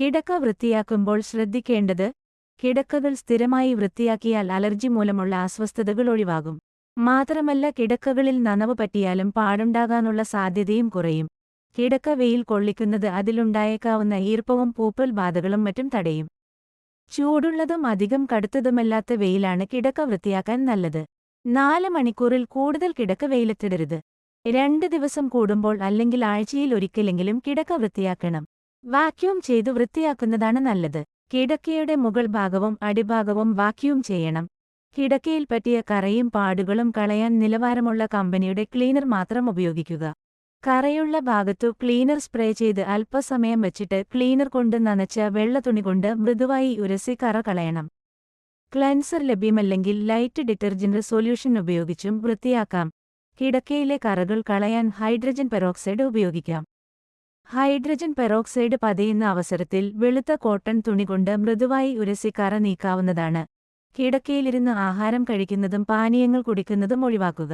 കിടക്ക വൃത്തിയാക്കുമ്പോൾ ശ്രദ്ധിക്കേണ്ടത് കിടക്കകൾ സ്ഥിരമായി വൃത്തിയാക്കിയാൽ അലർജി മൂലമുള്ള അസ്വസ്ഥതകൾ ഒഴിവാകും. മാത്രമല്ല കിടക്കകളിൽ നനവ് പറ്റിയാലും പാടുണ്ടാകാനുള്ള സാധ്യതയും കുറയും. കിടക്ക വെയിൽ കൊള്ളിക്കുന്നത് അതിലുണ്ടായേക്കാവുന്ന ഈർപ്പവും പൂപ്പൽ ബാധകളും മറ്റും തടയും. ചൂടുള്ളതും അധികം കടുത്തതുമല്ലാത്ത വെയിലാണ് കിടക്ക വൃത്തിയാക്കാൻ നല്ലത്. നാല് മണിക്കൂറിൽ കൂടുതൽ കിടക്ക വെയിലത്തിടരുത്. രണ്ട് ദിവസം കൂടുമ്പോൾ അല്ലെങ്കിൽ ആഴ്ചയിൽ ഒരിക്കലെങ്കിലും കിടക്ക വൃത്തിയാക്കണം. വാക്യൂം ചെയ്തു വൃത്തിയാക്കുന്നതാണ് നല്ലത്. കിടക്കയുടെ മുകൾ ഭാഗവും അടിഭാഗവും വാക്യൂം ചെയ്യണം. കിടക്കയിൽ പറ്റിയ കറയും പാടുകളും കളയാൻ നിലവാരമുള്ള കമ്പനിയുടെ ക്ലീനർ മാത്രം ഉപയോഗിക്കുക. കറയുള്ള ഭാഗത്തു ക്ലീനർ സ്പ്രേ ചെയ്ത് അല്പസമയം വെച്ചിട്ട് ക്ലീനർ കൊണ്ട് നനച്ച വെള്ള തുണി കൊണ്ട് മൃദുവായി ഉരസി കറ കളയണം. ക്ലൻസർ ലഭ്യമല്ലെങ്കിൽ ലൈറ്റ് ഡിറ്റർജന്റ് സൊല്യൂഷൻ ഉപയോഗിച്ചും വൃത്തിയാക്കാം. കിടക്കയിലെ കറകൾ കളയാൻ ഹൈഡ്രജൻ പെറോക്സൈഡ് ഉപയോഗിക്കാം. ഹൈഡ്രജൻ പെറോക്സൈഡ് പതയുന്ന അവസരത്തിൽ വെളുത്ത കോട്ടൺ തുണി കൊണ്ട് മൃദുവായി ഉരസി കറ നീക്കാവുന്നതാണ്. കിടക്കയിലിരുന്ന് ആഹാരം കഴിക്കുന്നതും പാനീയങ്ങൾ കുടിക്കുന്നതും ഒഴിവാക്കുക.